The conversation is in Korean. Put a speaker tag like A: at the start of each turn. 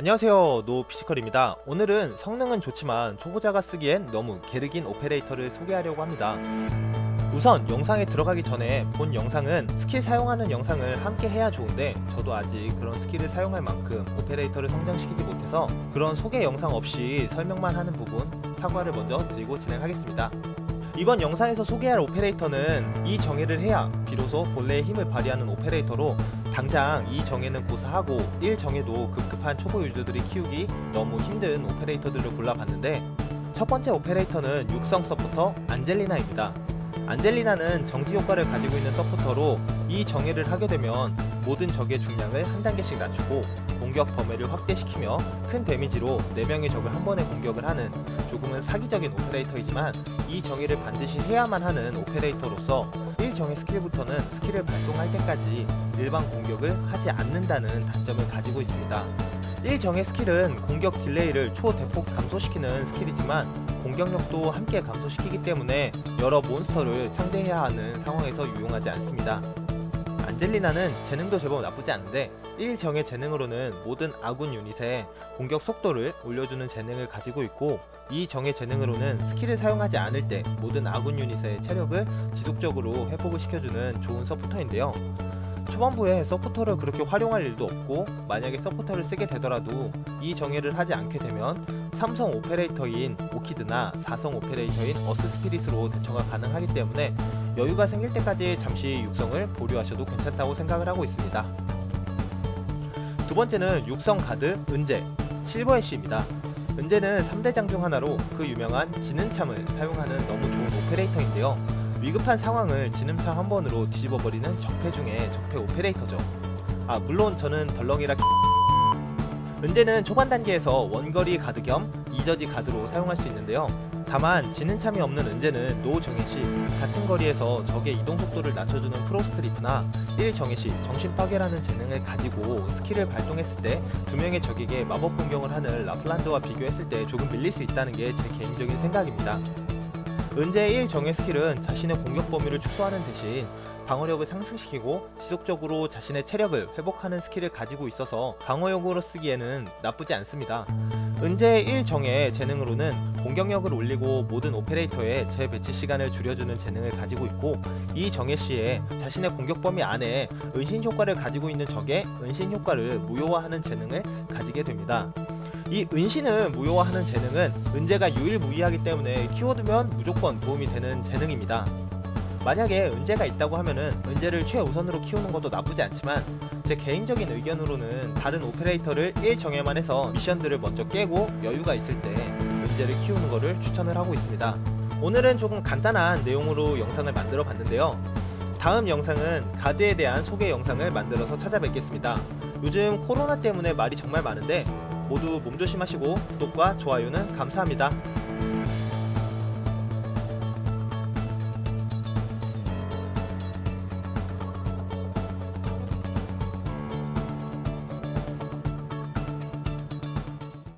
A: 안녕하세요 노피지컬입니다. 오늘은 성능은 좋지만 초보자가 쓰기엔 너무 게르긴 오페레이터를 소개하려고 합니다. 우선 영상에 들어가기 전에 본 영상은 스킬 사용하는 영상을 함께 해야 좋은데 저도 아직 그런 스킬을 사용할 만큼 오페레이터를 성장시키지 못해서 그런 소개 영상 없이 설명만 하는 부분 사과를 먼저 드리고 진행하겠습니다. 이번 영상에서 소개할 오페레이터는 이 정의를 해야 비로소 본래의 힘을 발휘하는 오페레이터로 당장 이 정예는 고사하고 1 정예도 급 급한 초보 유저들이 키우기 너무 힘든 오페레이터들을 골라봤는데 첫 번째 오페레이터는 육성 서포터 안젤리나입니다. 안젤리나는 정지 효과를 가지고 있는 서포터로 이 정예를 하게 되면 모든 적의 중량을 한 단계씩 낮추고 공격 범위를 확대시키며 큰 데미지로 4명의 적을 한 번에 공격을 하는 조금은 사기적인 오페레이터이지만 이 정의를 반드시 해야만 하는 오페레이터로서 1정의 스킬부터는 스킬을 발동할 때까지 일반 공격을 하지 않는다는 단점을 가지고 있습니다. 1정의 스킬은 공격 딜레이를 초대폭 감소시키는 스킬이지만 공격력도 함께 감소시키기 때문에 여러 몬스터를 상대해야 하는 상황에서 유용하지 않습니다. 안젤리나는 재능도 제법 나쁘지 않은데 1정의 재능으로는 모든 아군 유닛의 공격 속도를 올려주는 재능을 가지고 있고 이 정의 재능으로는 스킬을 사용하지 않을 때 모든 아군 유닛의 체력을 지속적으로 회복을 시켜주는 좋은 서포터인데요. 초반부에 서포터를 그렇게 활용할 일도 없고 만약에 서포터를 쓰게 되더라도 이 정의를 하지 않게 되면 삼성 오페레이터인 오키드나 사성 오페레이터인 어스 스피릿으로 대처가 가능하기 때문에 여유가 생길 때까지 잠시 육성을 보류하셔도 괜찮다고 생각을 하고 있습니다. 두 번째는 육성 가드 은재 실버 애쉬입니다. 은재는 3대 장 중 하나로 그 유명한 지능참을 사용하는 너무 좋은 오페레이터인데요. 위급한 상황을 지능참 한 번으로 뒤집어버리는 적폐 중에 적폐 오페레이터죠. 아 물론 저는 덜렁이라 은재는 초반 단계에서 원거리 가드 겸 이저지 가드로 사용할 수 있는데요. 다만 지능참이 없는 은재는 노 정예 시 같은 거리에서 적의 이동 속도를 낮춰주는 프로스트리프나 1 정예 시 정신 파괴라는 재능을 가지고 스킬을 발동했을 때 두 명의 적에게 마법 공격을 하는 라플란드와 비교했을 때 조금 밀릴 수 있다는 게 제 개인적인 생각입니다. 은재의 1 정예 스킬은 자신의 공격 범위를 축소하는 대신 방어력을 상승시키고 지속적으로 자신의 체력을 회복하는 스킬을 가지고 있어서 방어용으로 쓰기에는 나쁘지 않습니다. 은재의 1 정의 재능으로는 공격력을 올리고 모든 오페레이터의 재배치 시간을 줄여주는 재능을 가지고 있고 이 정예 시에 자신의 공격 범위 안에 은신 효과를 가지고 있는 적의 은신 효과를 무효화하는 재능을 가지게 됩니다. 이 은신을 무효화하는 재능은 은재가 유일무이하기 때문에 키워두면 무조건 도움이 되는 재능입니다. 만약에 은재가 있다고 하면은 은재를 최우선으로 키우는 것도 나쁘지 않지만 제 개인적인 의견으로는 다른 오페레이터를 1정예만 해서 미션들을 먼저 깨고 여유가 있을 때 은재를 키우는 것을 추천을 하고 있습니다. 오늘은 조금 간단한 내용으로 영상을 만들어 봤는데요. 다음 영상은 가드에 대한 소개 영상을 만들어서 찾아뵙겠습니다. 요즘 코로나 때문에 말이 정말 많은데 모두 몸조심하시고 구독과 좋아요는 감사합니다.